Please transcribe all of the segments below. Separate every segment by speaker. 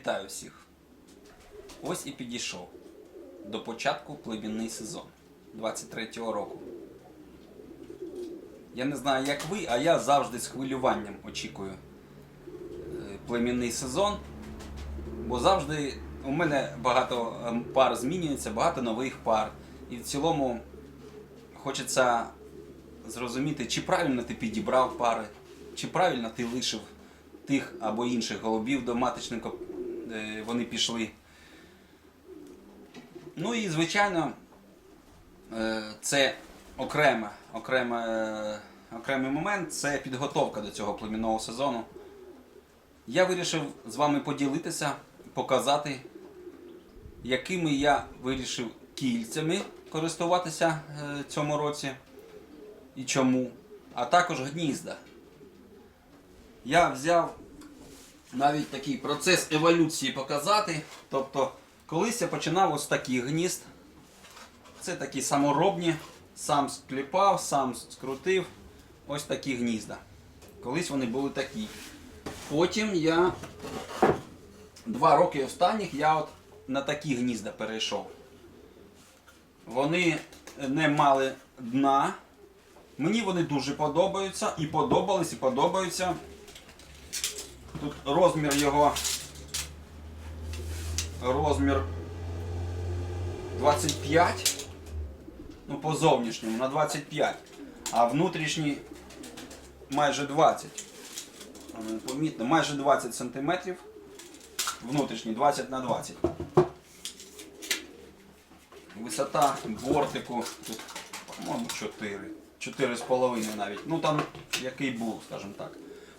Speaker 1: Вітаю всіх! Ось і підійшов до початку племінний сезон 23-го року. Я не знаю, як ви, а я завжди з хвилюванням очікую е, племінний сезон, бо завжди у мене багато ем, пар змінюється, багато нових пар. І в цілому хочеться зрозуміти, чи правильно ти підібрав пари, чи правильно ти лишив тих або інших голубів до маточника вони пішли. Ну і звичайно, е, це окреме, окреме, е, окремий момент це підготовка до цього племінного сезону. Я вирішив з вами поділитися, показати, якими я вирішив кільцями користуватися е, цьому році і чому, а також гнізда. Я взяв навіть такий процес еволюції показати. Тобто, колись я починав ось з таких гнізд. Це такі саморобні, сам скліпав, сам скрутив. Ось такі гнізда. Колись вони були такі. Потім я два роки останніх я от на такі гнізда перейшов. Вони не мали дна. Мені вони дуже подобаються і подобались, і подобаються. Тут розмір його розмір 25. Ну, по зовнішньому на 25, а внутрішній майже 20. Помітно, майже 20 сантиметрів. Внутрішній 20 на 20. Висота бортику тут, по-моєму, 4. 4,5 навіть. Ну там який був, скажімо так.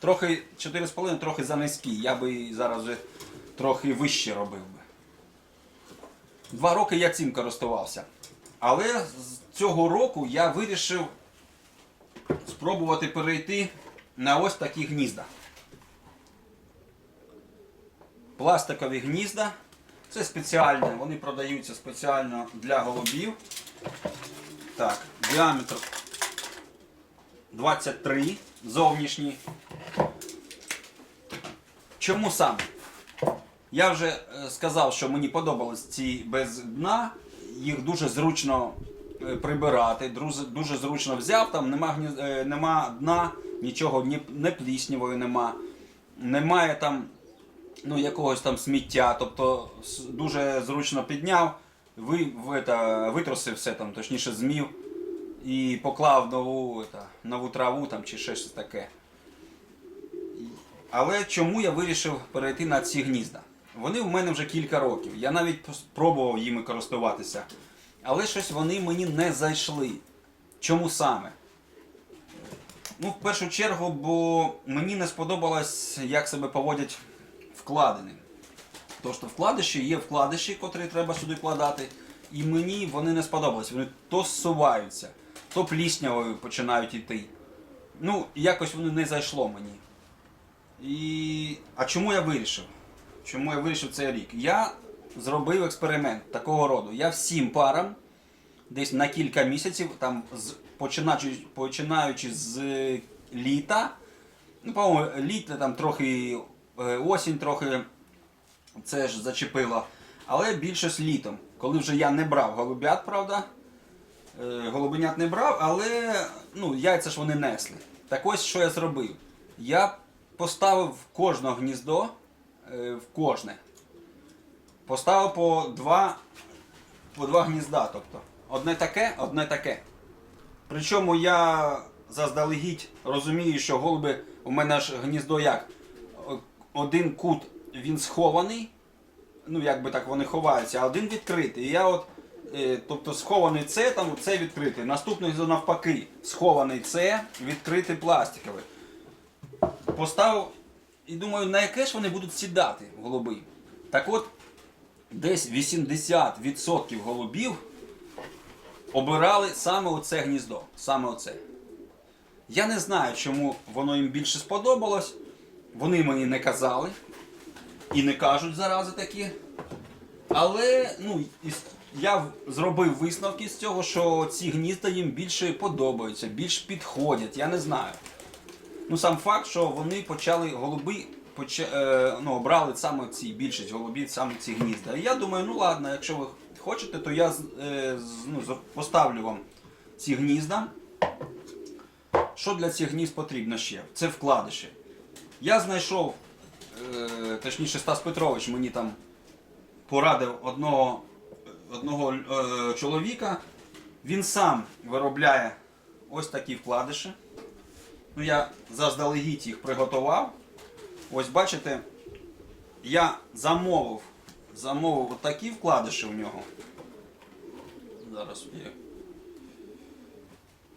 Speaker 1: Трохи 4,5 трохи занизький. Я би зараз вже трохи вище робив би. Два роки я цим користувався. Але з цього року я вирішив спробувати перейти на ось такі гнізда. Пластикові гнізда. Це спеціальне, вони продаються спеціально для голубів. Так, діаметр 23 зовнішній. Чому саме? Я вже е, сказав, що мені подобались ці без дна, їх дуже зручно е, прибирати, дуже, зручно взяв, там нема, е, нема дна, нічого, ні, не пліснявої нема, немає там ну, якогось там сміття, тобто дуже зручно підняв, ви, в, это, витрусив все там, точніше змів і поклав нову, это, нову траву там, чи ще щось таке. Але чому я вирішив перейти на ці гнізда? Вони в мене вже кілька років. Я навіть спробував їми користуватися. Але щось вони мені не зайшли. Чому саме? Ну, в першу чергу, бо мені не сподобалось, як себе поводять вкладини. Тож то вкладиші є вкладиші, котрі треба сюди вкладати. І мені вони не сподобались. Вони то зсуваються, то пліснявою починають йти. Ну, якось воно не зайшло мені. І... А чому я вирішив? Чому я вирішив цей рік? Я зробив експеримент такого роду. Я всім парам десь на кілька місяців, там, з, починаючи, починаючи з е, літа, ну, по-моєму, літо там трохи е, осінь, трохи це ж зачепило. Але більше з літом, коли вже я не брав голубят, правда. Е, Голубенят не брав, але ну, яйця ж вони несли. Так ось що я зробив. Я поставив в кожне гніздо, е, в кожне. Поставив по два, по два гнізда. Тобто. Одне таке, одне таке. Причому я заздалегідь розумію, що голуби у мене ж гніздо як? Один кут він схований, ну як би так вони ховаються, а один відкритий. І я от, тобто схований це, там це відкритий. Наступний навпаки, схований це, відкритий пластиковий. Поставив і думаю, на яке ж вони будуть сідати голуби. Так от, десь 80% голубів обирали саме оце гніздо. Саме оце. Я не знаю, чому воно їм більше сподобалось. Вони мені не казали. І не кажуть зарази такі. Але ну, я зробив висновки з цього, що ці гнізда їм більше подобаються, більш підходять, я не знаю. Ну сам факт, що вони почали, голуби поча- е, ну, обрали саме ці більшість голубів, саме ці гнізда. І я думаю, ну ладно, якщо ви хочете, то я е, ну, поставлю вам ці гнізда. Що для цих гнізд потрібно ще? Це вкладиші. Я знайшов, е, точніше, Стас Петрович мені там порадив одного, одного е, чоловіка. Він сам виробляє ось такі вкладиші. Ну, я заздалегідь їх приготував. Ось бачите, я замовив, замовив отакі вкладиші у нього. Зараз є.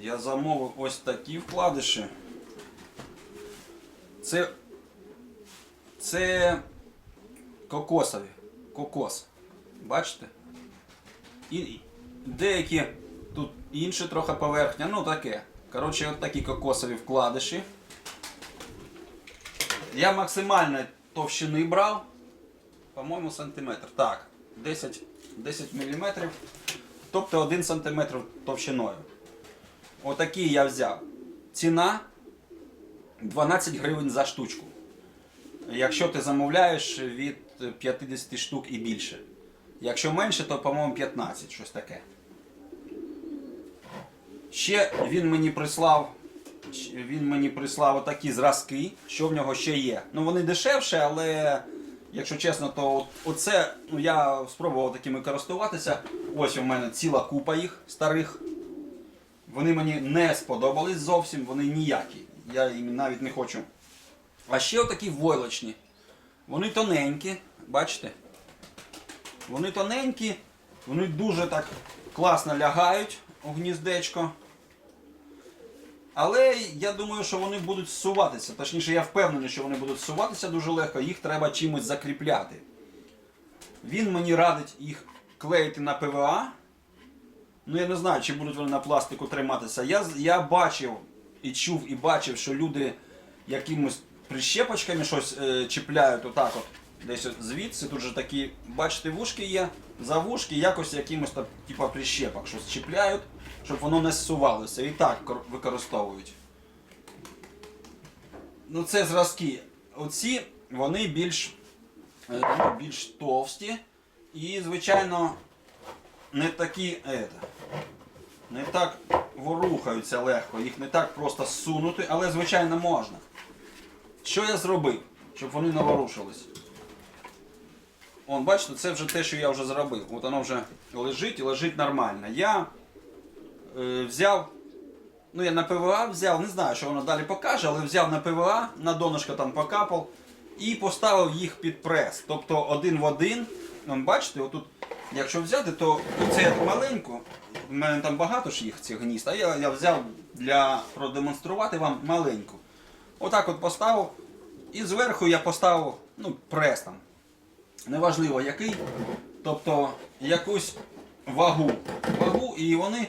Speaker 1: Я замовив ось такі вкладиші. Це, це кокосові. Кокос. Бачите? І деякі тут інше трохи поверхня, ну таке. Коротше, от такі кокосові вкладиші. Я максимальної товщини брав. По-моєму, сантиметр. Так, 10, 10 мм. Тобто 1 см товщиною. Отакі я взяв. Ціна 12 гривень за штучку. Якщо ти замовляєш від 50 штук і більше. Якщо менше, то, по-моєму, 15, щось таке. Ще він мені прислав. Він мені прислав отакі зразки, що в нього ще є. Ну вони дешевші, але якщо чесно, то оце ну, я спробував такими користуватися. Ось у мене ціла купа їх старих. Вони мені не сподобались зовсім, вони ніякі. Я їм навіть не хочу. А ще отакі войлочні. Вони тоненькі, бачите? Вони тоненькі, вони дуже так класно лягають у гніздечко. Але я думаю, що вони будуть зсуватися. Точніше, я впевнений, що вони будуть зсуватися дуже легко, їх треба чимось закріпляти. Він мені радить їх клеїти на ПВА. Ну я не знаю, чи будуть вони на пластику триматися. Я, я бачив і чув, і бачив, що люди якимось прищепочками щось е, чіпляють отак от. Десь звідси, тут же такі, бачите, вушки є, за вушки якось якимось там, типа прищепок щось чіпляють, щоб воно не зсувалося. І так використовують. Ну це зразки. Оці вони більш, е, ну, більш товсті і, звичайно, не такі. Ета, не так ворухаються легко, їх не так просто зсунути, але звичайно можна. Що я зробив, щоб вони не ворушились? Он, бачите, це вже те, що я вже зробив. От воно вже лежить і лежить нормально. Я е, взяв, ну я на ПВА взяв, не знаю, що воно далі покаже, але взяв на ПВА, на донышко там покапав і поставив їх під прес. Тобто один в один. Вон, бачите, отут, якщо взяти, то це маленьку. У мене там багато ж їх цих гнізд, а я, я взяв для продемонструвати вам маленьку. Отак от поставив. І зверху я поставив ну, прес там. Неважливо який. Тобто якусь вагу. Вагу, і вони,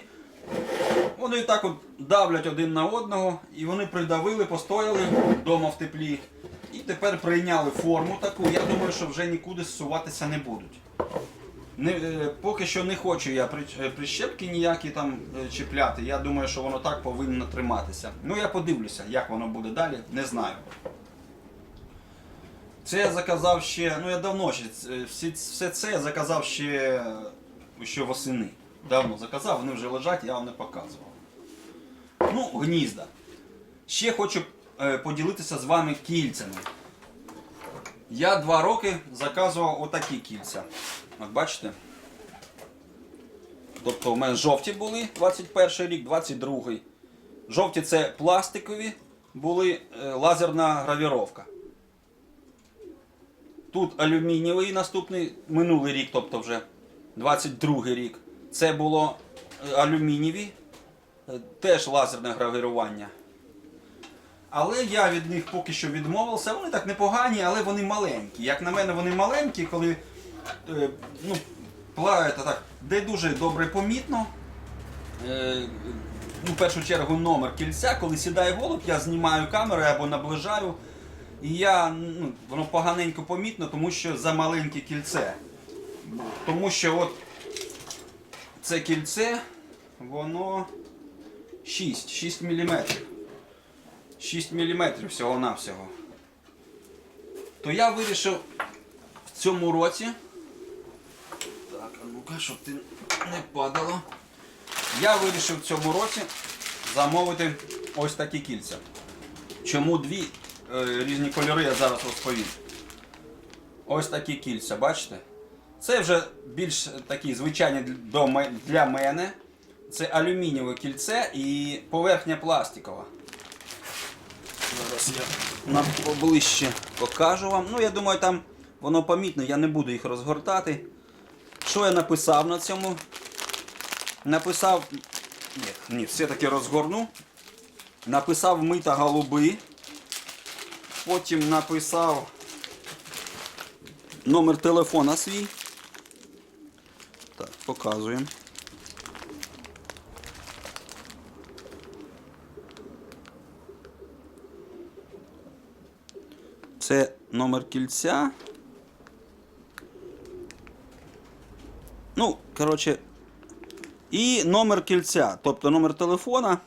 Speaker 1: вони так от давлять один на одного, і вони придавили, постояли вдома в теплі. І тепер прийняли форму таку. Я думаю, що вже нікуди зсуватися не будуть. Не, е, поки що не хочу я е, прищепки ніякі там е, чіпляти. Я думаю, що воно так повинно триматися. Ну я подивлюся, як воно буде далі, не знаю. Це я заказав ще, ну я давно ще всі, все це я заказав ще, е, ще восени. Давно заказав, вони вже лежать, я вам не показував. Ну, гнізда. Ще хочу е, поділитися з вами кільцями. Я два роки заказував отакі кільця. От бачите? Тобто у мене жовті були 21 рік, 22. Жовті це пластикові, були е, лазерна гравіровка. Тут алюмінієвий наступний, минулий рік, тобто вже 22 рік. Це було е, алюмінієві, е, теж лазерне гравірування. Але я від них поки що відмовився. Вони так непогані, але вони маленькі. Як на мене, вони маленькі, коли е, ну, плавають так, де дуже добре помітно. Ну, в першу чергу номер кільця, коли сідає голуб, я знімаю камеру або наближаю. І я, ну, воно поганенько помітно, тому що за маленьке кільце. Тому що от це кільце, воно 6, 6 мм. 6 мм всього-навсього. то я вирішив в цьому році. Так, а ну-ка, щоб ти не падало. Я вирішив в цьому році замовити ось такі кільця. Чому дві різні кольори я зараз розповім. Ось такі кільця, бачите? Це вже більш такі звичайні для мене. Це алюмінієве кільце і поверхня пластикова. Зараз я на поближче покажу вам. Ну, я думаю, там воно помітно, я не буду їх розгортати. Що я написав на цьому? Написав. Ні, ні, все-таки розгорну. Написав мита голуби. Потім написав номер телефона свій. Так, показуємо. Це номер кільця. Ну, коротше, і номер кільця, тобто номер телефона,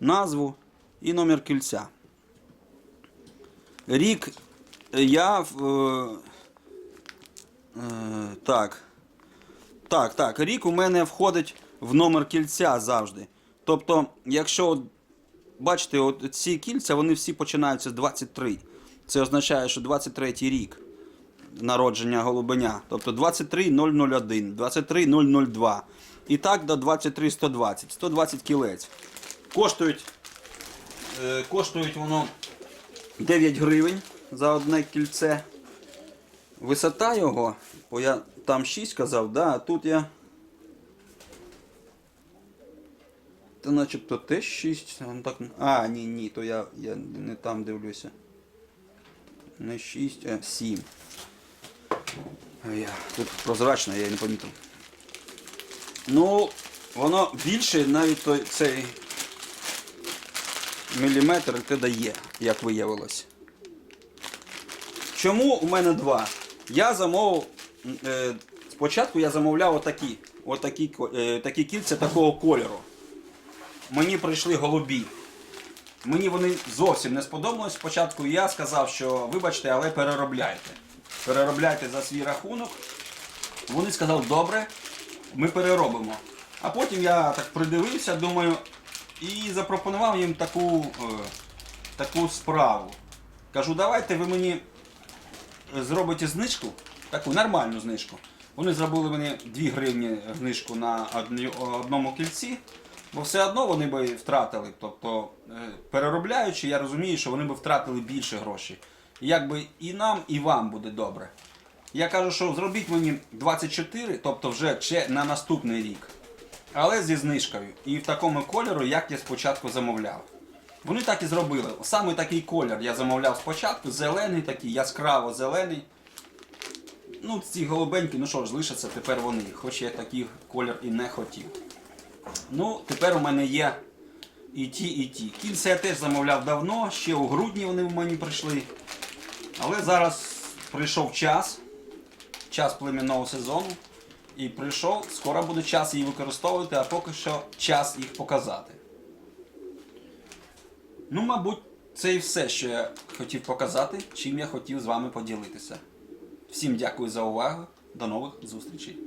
Speaker 1: назву і номер кільця. Рік я в. е, е, так. Так, так, рік у мене входить в номер кільця завжди. Тобто, якщо Бачите, от ці кільця вони всі починаються з 23. Це означає, що 23 рік народження голубеня. Тобто 23001, 23002. І так до 23120. 120 кілець. Коштують, е, коштують воно 9 гривень за одне кільце. Висота його, бо я там 6 казав, да, а тут я. Та начебто теж 6. Он так... А, ні, ні, то я, я не там дивлюся. Не 6, а 7. Я, тут прозрачно, я не помітив. Ну, воно більше навіть той, цей міліметр те дає, як виявилось. Чому у мене два? Я замовив. Е, спочатку я замовляв отакі, отакі, е, такі кільця такого кольору мені прийшли голубі. Мені вони зовсім не сподобались. Спочатку я сказав, що вибачте, але переробляйте. Переробляйте за свій рахунок. Вони сказали, добре, ми переробимо. А потім я так придивився, думаю, і запропонував їм таку, е, таку справу. Кажу, давайте ви мені зробите знижку, таку нормальну знижку. Вони зробили мені 2 гривні знижку на одному кільці, бо все одно вони би втратили. Тобто, е, переробляючи, я розумію, що вони би втратили більше грошей. Якби і нам, і вам буде добре. Я кажу, що зробіть мені 24, тобто вже на наступний рік. Але зі знижкою. І в такому кольору, як я спочатку замовляв. Вони так і зробили. Саме такий колір я замовляв спочатку, зелений такий, яскраво зелений. Ну, ці голубенькі, ну що ж, лишаться тепер вони, хоч я такий колір і не хотів. Ну, тепер у мене є і ті, і ті. Кільця я теж замовляв давно, ще у грудні вони в мені прийшли. Але зараз прийшов час, час племінного сезону. І прийшов, скоро буде час її використовувати, а поки що час їх показати. Ну, мабуть, це і все, що я хотів показати, чим я хотів з вами поділитися. Всім дякую за увагу. До нових зустрічей.